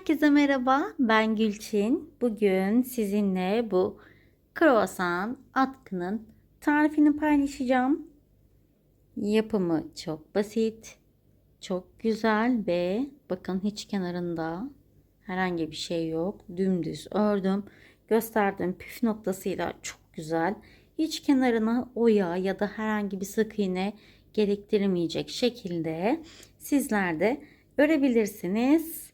Herkese merhaba, ben Gülçin. Bugün sizinle bu kruvasan atkının tarifini paylaşacağım. Yapımı çok basit, çok güzel ve bakın hiç kenarında herhangi bir şey yok. Dümdüz ördüm. Gösterdiğim püf noktasıyla çok güzel. Hiç kenarına oya ya da herhangi bir sık iğne gerektirmeyecek şekilde sizler de örebilirsiniz.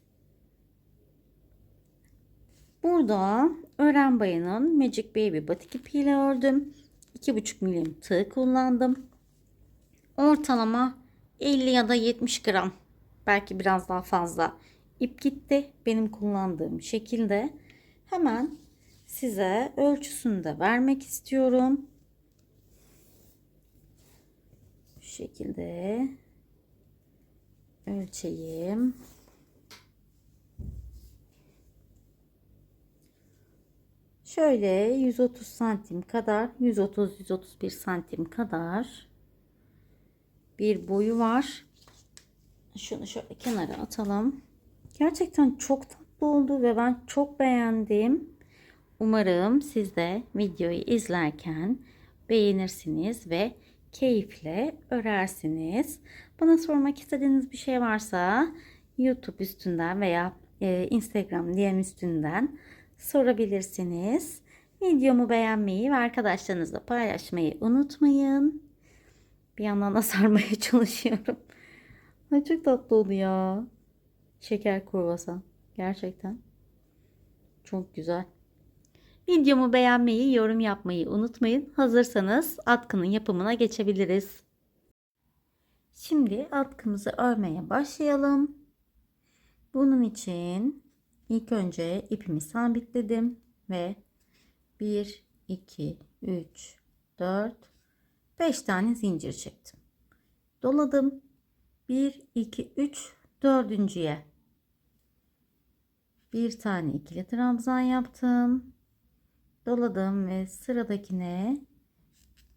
Burada ören bayanın Magic Baby batik ipiyle ördüm. 2,5 milim tığ kullandım. Ortalama 50 ya da 70 gram belki biraz daha fazla ip gitti. Benim kullandığım şekilde hemen size ölçüsünü de vermek istiyorum. Şu şekilde ölçeyim. Şöyle 130 santim kadar 130-131 santim kadar bir boyu var. Şunu şöyle kenara atalım. Gerçekten çok tatlı oldu ve ben çok beğendim. Umarım siz de videoyu izlerken beğenirsiniz ve keyifle örersiniz. Bana sormak istediğiniz bir şey varsa YouTube üstünden veya e, Instagram DM üstünden sorabilirsiniz. Videomu beğenmeyi ve arkadaşlarınızla paylaşmayı unutmayın. Bir yandan da sarmaya çalışıyorum. Ay çok tatlı oldu ya. Şeker kurbasan. Gerçekten. Çok güzel. Videomu beğenmeyi, yorum yapmayı unutmayın. Hazırsanız atkının yapımına geçebiliriz. Şimdi atkımızı örmeye başlayalım. Bunun için ilk önce ipimi sabitledim ve 1, 2, 3, 4, 5 tane zincir çektim. Doladım. 1, 2, 3, dördüncüye bir tane ikili trabzan yaptım. Doladım ve sıradakine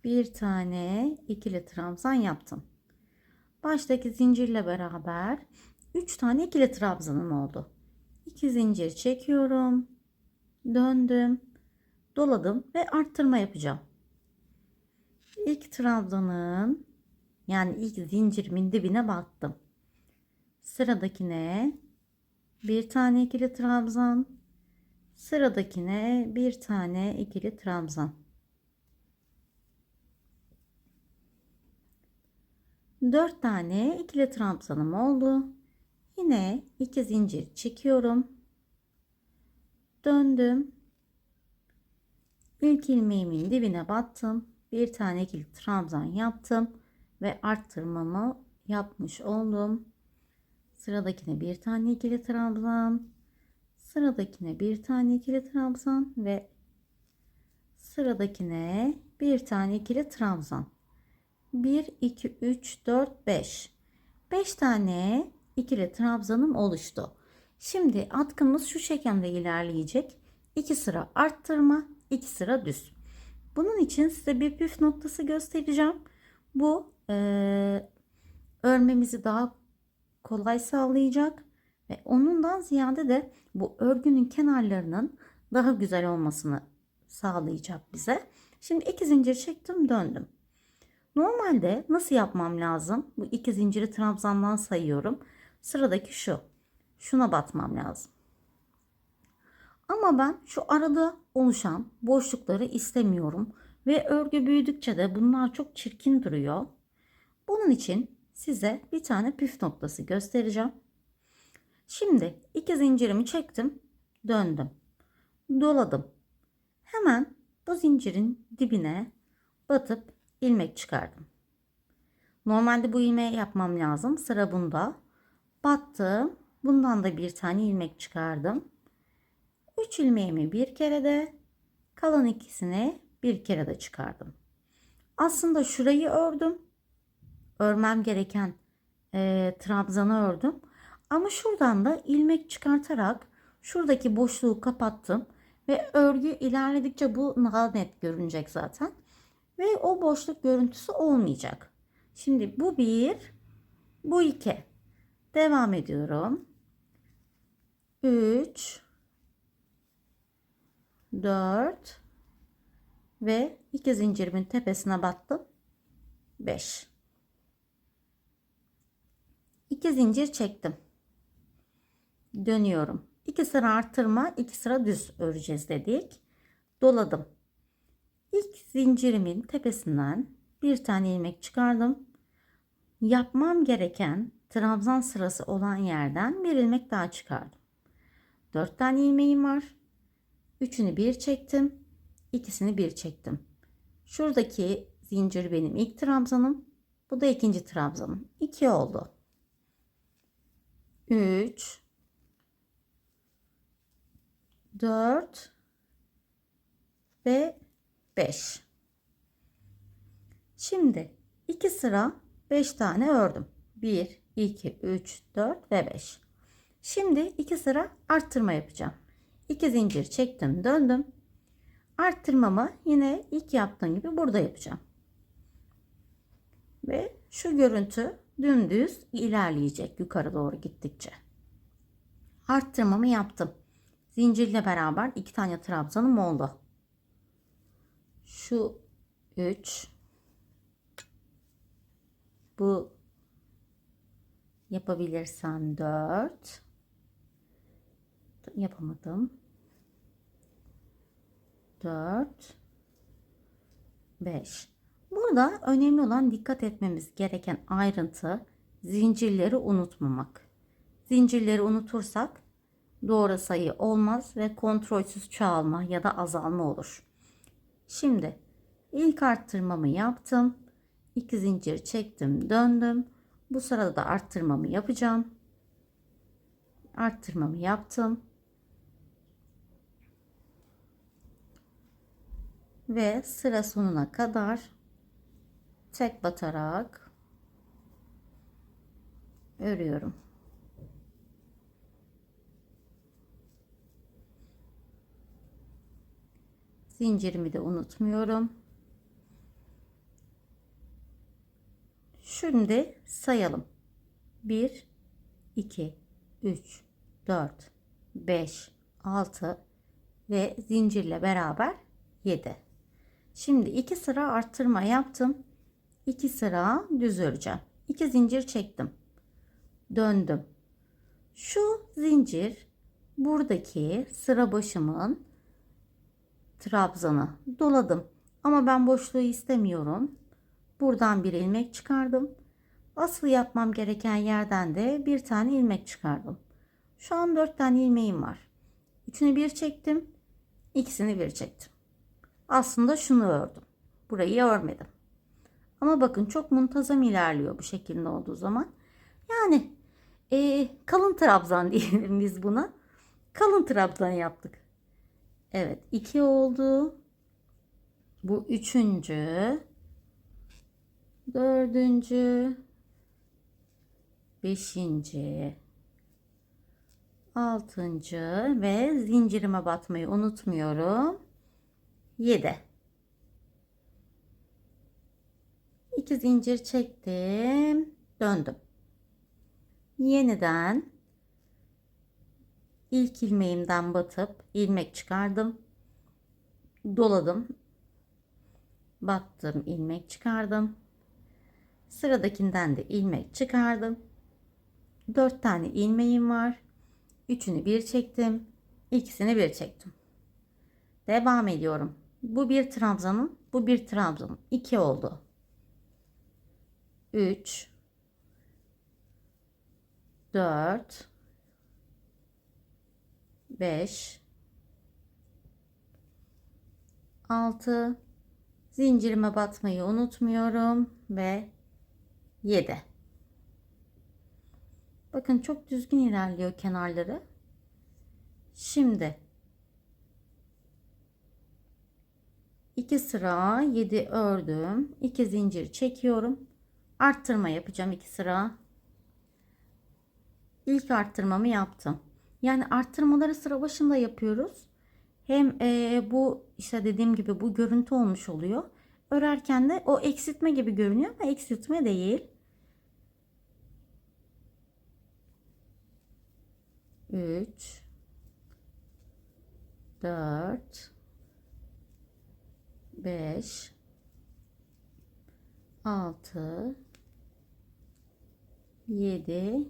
bir tane ikili trabzan yaptım. Baştaki zincirle beraber 3 tane ikili trabzanım oldu. 2 zincir çekiyorum. Döndüm. Doladım ve arttırma yapacağım. İlk trabzanın yani ilk zincirimin dibine battım. Sıradakine bir tane ikili trabzan. Sıradakine bir tane ikili trabzan. 4 tane ikili trabzanım oldu. Yine iki zincir çekiyorum. Döndüm. İlk ilmeğimin dibine battım. Bir tane ikili trabzan yaptım ve arttırmamı yapmış oldum. Sıradakine bir tane ikili trabzan. Sıradakine bir tane ikili trabzan ve sıradakine bir tane ikili trabzan. 1 2 3 4 5. 5 tane ikili trabzanım oluştu. Şimdi atkımız şu şekilde ilerleyecek. 2 sıra arttırma, 2 sıra düz. Bunun için size bir püf noktası göstereceğim. Bu e, örmemizi daha kolay sağlayacak ve onundan ziyade de bu örgünün kenarlarının daha güzel olmasını sağlayacak bize. Şimdi iki zincir çektim döndüm. Normalde nasıl yapmam lazım? Bu iki zinciri trabzandan sayıyorum. Sıradaki şu. Şuna batmam lazım. Ama ben şu arada oluşan boşlukları istemiyorum. Ve örgü büyüdükçe de bunlar çok çirkin duruyor. Bunun için size bir tane püf noktası göstereceğim. Şimdi iki zincirimi çektim, döndüm. Doladım. Hemen bu zincirin dibine batıp ilmek çıkardım. Normalde bu ilmeği yapmam lazım. Sıra bunda. Battım. Bundan da bir tane ilmek çıkardım. 3 ilmeğimi bir kere de kalan ikisini bir kere de çıkardım. Aslında şurayı ördüm örmem gereken e, trabzanı ördüm. Ama şuradan da ilmek çıkartarak şuradaki boşluğu kapattım. Ve örgü ilerledikçe bu daha net görünecek zaten. Ve o boşluk görüntüsü olmayacak. Şimdi bu bir, bu iki. Devam ediyorum. 3 4 ve iki zincirimin tepesine battım. 5 2 zincir çektim. Dönüyorum. 2 sıra artırma, 2 sıra düz öreceğiz dedik. Doladım. İlk zincirimin tepesinden bir tane ilmek çıkardım. Yapmam gereken trabzan sırası olan yerden bir ilmek daha çıkardım. 4 tane ilmeğim var. Üçünü bir çektim. ikisini bir çektim. Şuradaki zincir benim ilk trabzanım. Bu da ikinci trabzanım. 2 oldu. 3 4 ve 5. Şimdi 2 sıra 5 tane ördüm. 1 2 3 4 ve 5. Şimdi 2 sıra arttırma yapacağım. 2 zincir çektim, döndüm. Arttırmamı yine ilk yaptığım gibi burada yapacağım. Ve şu görüntü dümdüz ilerleyecek yukarı doğru gittikçe. Arttırmamı yaptım. Zincirle beraber iki tane trabzanım oldu. Şu 3 bu yapabilirsem 4 yapamadım. 4 5 burada önemli olan dikkat etmemiz gereken ayrıntı zincirleri unutmamak. Zincirleri unutursak doğru sayı olmaz ve kontrolsüz çoğalma ya da azalma olur. Şimdi ilk arttırmamı yaptım. 2 zincir çektim döndüm bu sırada da arttırmamı yapacağım arttırmamı yaptım ve sıra sonuna kadar tek batarak örüyorum. Zincirimi de unutmuyorum. Şimdi sayalım. 1 2 3 4 5 6 ve zincirle beraber 7. Şimdi 2 sıra arttırma yaptım. 2 sıra düz öreceğim. 2 zincir çektim. Döndüm. Şu zincir buradaki sıra başımın trabzanı doladım. Ama ben boşluğu istemiyorum. Buradan bir ilmek çıkardım. Asıl yapmam gereken yerden de bir tane ilmek çıkardım. Şu an 4 tane ilmeğim var. Üçünü bir çektim. ikisini bir çektim. Aslında şunu ördüm. Burayı örmedim. Ama bakın çok muntazam ilerliyor bu şekilde olduğu zaman. Yani e, kalın trabzan diyelim biz buna. Kalın trabzan yaptık. Evet iki oldu. Bu üçüncü. Dördüncü. Beşinci. Altıncı ve zincirime batmayı unutmuyorum. Yedi. İki zincir çektim. Döndüm. Yeniden ilk ilmeğimden batıp ilmek çıkardım. Doladım. Battım, ilmek çıkardım. Sıradakinden de ilmek çıkardım. 4 tane ilmeğim var. Üçünü bir çektim. ikisini bir çektim. Devam ediyorum. Bu bir trabzanın, bu bir trabzanın. 2 oldu. 3 4 5 6 zincirime batmayı unutmuyorum ve 7 bakın çok düzgün ilerliyor kenarları. Şimdi 2 sıra 7 ördüm 2 zincir çekiyorum. Arttırma yapacağım 2 sıra. İlk arttırmamı yaptım. Yani arttırmaları sıra başında yapıyoruz. Hem e, bu işte dediğim gibi bu görüntü olmuş oluyor örerken de o eksiltme gibi görünüyor ama eksiltme değil. 3 4 5 6 7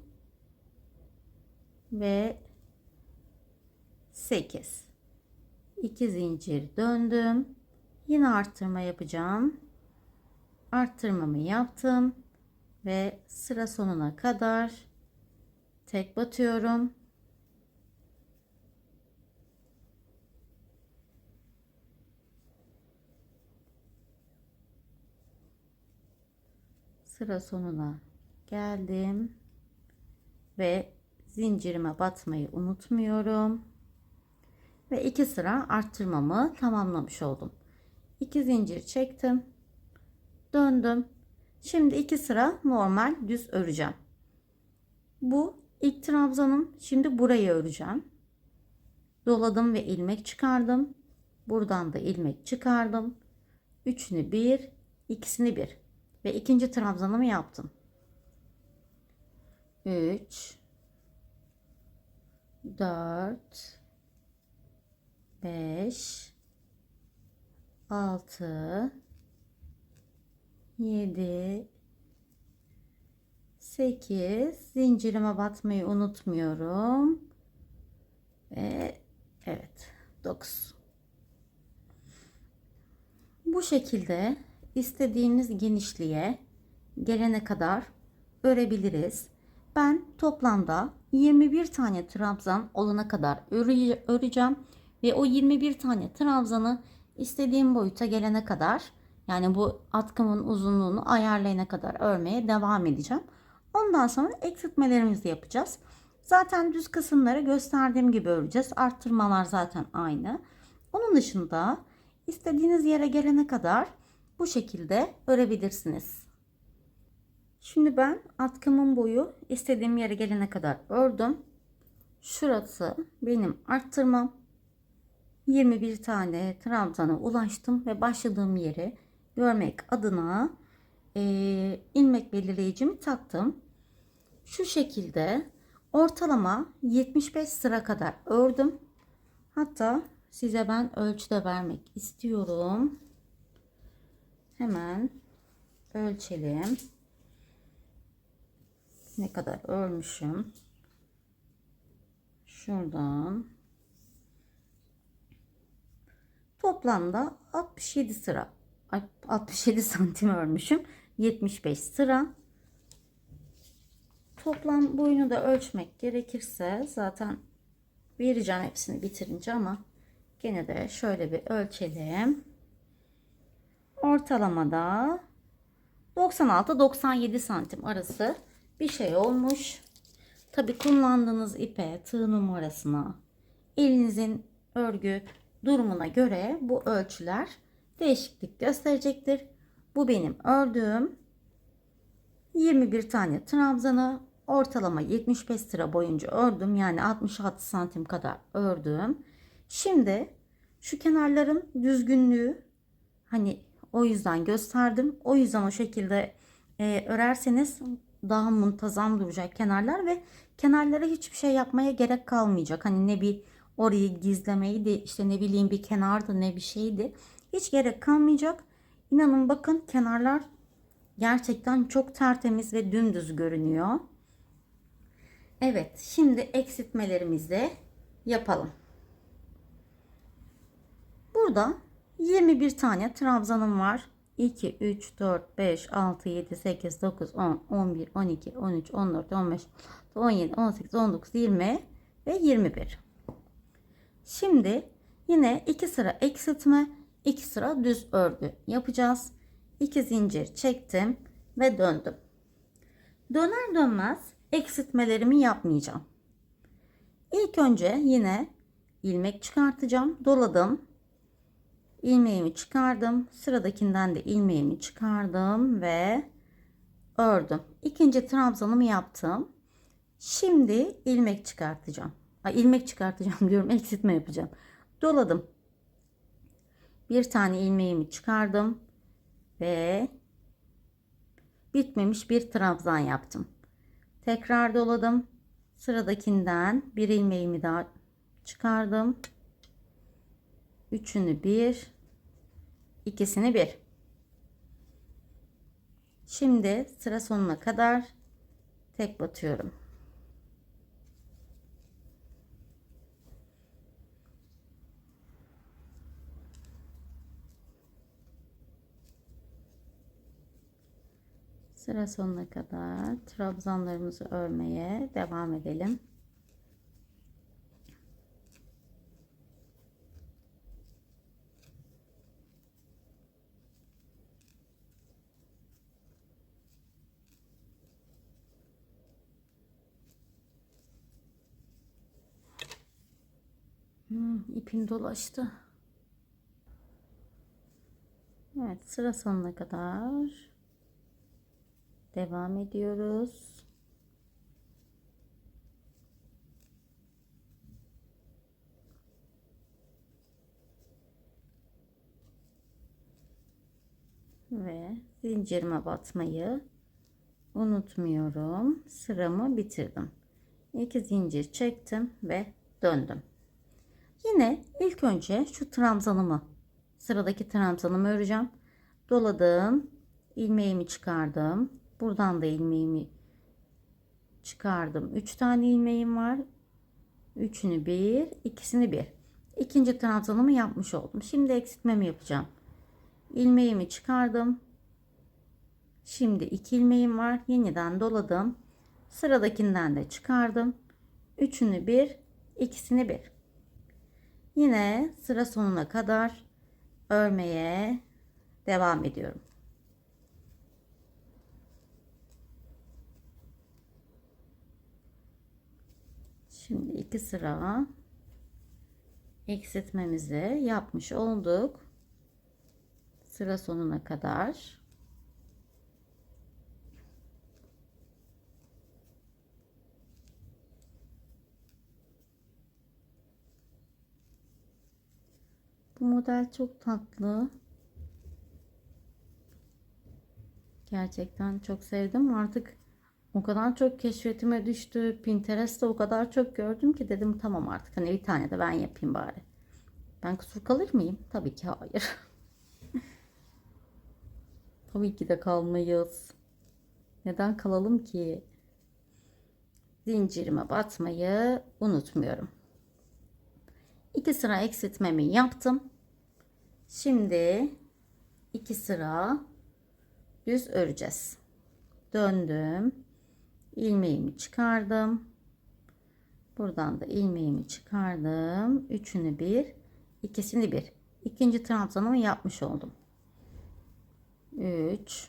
ve 8 2 zincir döndüm yine arttırma yapacağım. Arttırmamı yaptım ve sıra sonuna kadar tek batıyorum. Sıra sonuna geldim ve zincirime batmayı unutmuyorum. Ve iki sıra arttırmamı tamamlamış oldum. 2 zincir çektim. Döndüm. Şimdi iki sıra normal düz öreceğim. Bu ilk trabzanım. Şimdi burayı öreceğim. Doladım ve ilmek çıkardım. Buradan da ilmek çıkardım. Üçünü bir, ikisini bir ve ikinci trabzanımı yaptım. 3 4 5 6 7 8 zincirime batmayı unutmuyorum. Ve evet 9. Bu şekilde istediğimiz genişliğe gelene kadar örebiliriz. Ben toplamda 21 tane trabzan olana kadar öre- öreceğim ve o 21 tane trabzanı istediğim boyuta gelene kadar yani bu atkımın uzunluğunu ayarlayana kadar örmeye devam edeceğim. Ondan sonra eksiltmelerimizi yapacağız. Zaten düz kısımları gösterdiğim gibi öreceğiz. Arttırmalar zaten aynı. Onun dışında istediğiniz yere gelene kadar bu şekilde örebilirsiniz. Şimdi ben atkımın boyu istediğim yere gelene kadar ördüm. Şurası benim arttırmam. 21 tane trabzana ulaştım ve başladığım yeri görmek adına e, ilmek belirleyicimi taktım. Şu şekilde ortalama 75 sıra kadar ördüm. Hatta size ben ölçüde vermek istiyorum. Hemen ölçelim. Ne kadar örmüşüm. Şuradan toplamda 67 sıra ay, 67 santim örmüşüm. 75 sıra. Toplam boyunu da ölçmek gerekirse zaten vereceğim hepsini bitirince ama gene de şöyle bir ölçelim. Ortalamada 96-97 santim arası bir şey olmuş. Tabi kullandığınız ipe, tığ numarasına, elinizin örgü durumuna göre bu ölçüler değişiklik gösterecektir. Bu benim ördüğüm 21 tane trabzanı ortalama 75 sıra boyunca ördüm. Yani 66 santim kadar ördüm. Şimdi şu kenarların düzgünlüğü hani o yüzden gösterdim. O yüzden o şekilde e, örerseniz daha muntazam duracak kenarlar ve kenarlara hiçbir şey yapmaya gerek kalmayacak. Hani ne bir orayı gizlemeydi işte ne bileyim bir kenardı ne bir şeydi. Hiç gerek kalmayacak. İnanın bakın kenarlar gerçekten çok tertemiz ve dümdüz görünüyor. Evet şimdi eksiltmelerimizi yapalım. Burada 21 tane trabzanım var. 2, 3, 4, 5, 6, 7, 8, 9, 10, 11, 12, 13, 14, 15, 17, 18, 19, 20 ve 21. Şimdi yine 2 sıra eksiltme, 2 sıra düz örgü yapacağız. 2 zincir çektim ve döndüm. Döner dönmez eksiltmelerimi yapmayacağım. İlk önce yine ilmek çıkartacağım. Doladım ilmeğimi çıkardım. Sıradakinden de ilmeğimi çıkardım ve ördüm. İkinci trabzanımı yaptım. Şimdi ilmek çıkartacağım. Ay, ilmek çıkartacağım diyorum. Eksiltme yapacağım. Doladım. Bir tane ilmeğimi çıkardım ve bitmemiş bir trabzan yaptım. Tekrar doladım. Sıradakinden bir ilmeğimi daha çıkardım Üçünü bir. ikisini bir. Şimdi sıra sonuna kadar tek batıyorum. Sıra sonuna kadar trabzanlarımızı örmeye devam edelim. Hmm, dolaştı. Evet, sıra sonuna kadar devam ediyoruz. Ve zincirime batmayı unutmuyorum. Sıramı bitirdim. İki zincir çektim ve döndüm. Yine ilk önce şu trabzanımı sıradaki trabzanımı öreceğim. Doladım. ilmeğimi çıkardım. Buradan da ilmeğimi çıkardım. 3 tane ilmeğim var. Üçünü bir, ikisini bir. İkinci trabzanımı yapmış oldum. Şimdi eksiltmemi yapacağım. İlmeğimi çıkardım. Şimdi iki ilmeğim var. Yeniden doladım. Sıradakinden de çıkardım. Üçünü bir, ikisini bir. Yine sıra sonuna kadar örmeye devam ediyorum. Şimdi iki sıra eksiltmemizi yapmış olduk. Sıra sonuna kadar. Bu model çok tatlı. Gerçekten çok sevdim. Artık o kadar çok keşfetime düştü. Pinterest'te o kadar çok gördüm ki dedim tamam artık hani bir tane de ben yapayım bari. Ben kusur kalır mıyım? Tabii ki hayır. Tabii ki de kalmayız. Neden kalalım ki? Zincirime batmayı unutmuyorum. İki sıra eksiltmemi yaptım. Şimdi iki sıra düz öreceğiz. Döndüm. İlmeğimi çıkardım. Buradan da ilmeğimi çıkardım. Üçünü bir, ikisini bir. İkinci trabzanımı yapmış oldum. 3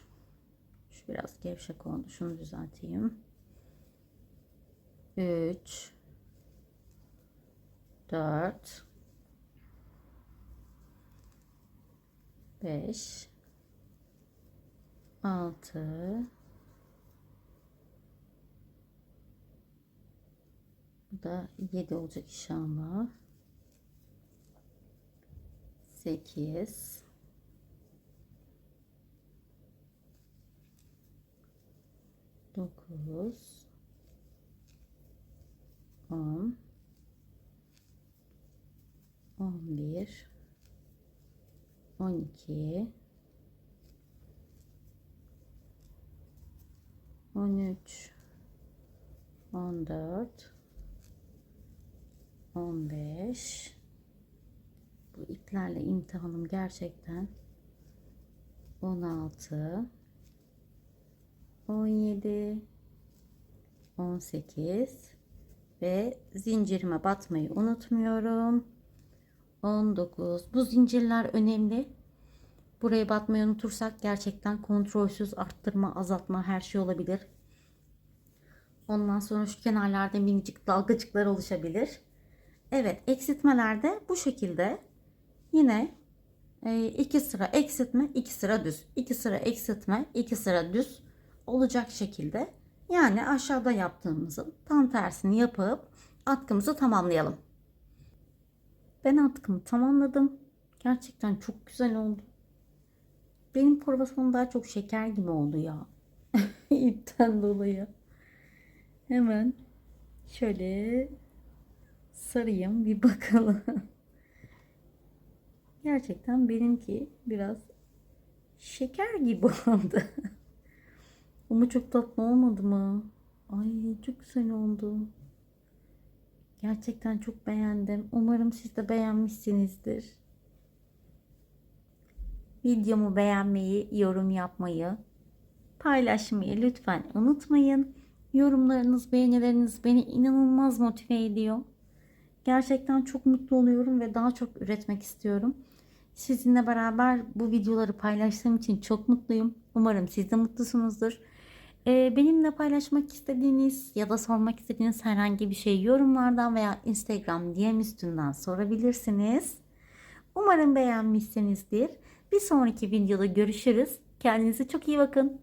Şu biraz gevşek oldu. Şunu düzelteyim. 3 4 5 6 Bu da 7 olacak inşallah. 8 9 10 11 12 13 14 15 bu iplerle imtihanım gerçekten 16 17 18 ve zincirime batmayı unutmuyorum. 19 bu zincirler önemli. Buraya batmayı unutursak gerçekten kontrolsüz arttırma azaltma her şey olabilir. Ondan sonra şu kenarlarda minicik dalgacıklar oluşabilir Evet eksiltmelerde bu şekilde yine e, iki sıra eksiltme iki sıra düz iki sıra eksiltme iki sıra düz olacak şekilde yani aşağıda yaptığımızın tam tersini yapıp atkımızı tamamlayalım. Ben atkımı tamamladım. Gerçekten çok güzel oldu. Benim provasyon daha çok şeker gibi oldu ya. İpten dolayı. Hemen şöyle sarayım bir bakalım. Gerçekten benimki biraz şeker gibi oldu. Ama çok tatlı olmadı mı? Ay çok güzel oldu. Gerçekten çok beğendim. Umarım siz de beğenmişsinizdir. Videomu beğenmeyi, yorum yapmayı, paylaşmayı lütfen unutmayın. Yorumlarınız, beğenileriniz beni inanılmaz motive ediyor. Gerçekten çok mutlu oluyorum ve daha çok üretmek istiyorum. Sizinle beraber bu videoları paylaştığım için çok mutluyum. Umarım siz de mutlusunuzdur. Ee, benimle paylaşmak istediğiniz ya da sormak istediğiniz herhangi bir şey yorumlardan veya Instagram DM üstünden sorabilirsiniz. Umarım beğenmişsinizdir. Bir sonraki videoda görüşürüz. Kendinize çok iyi bakın.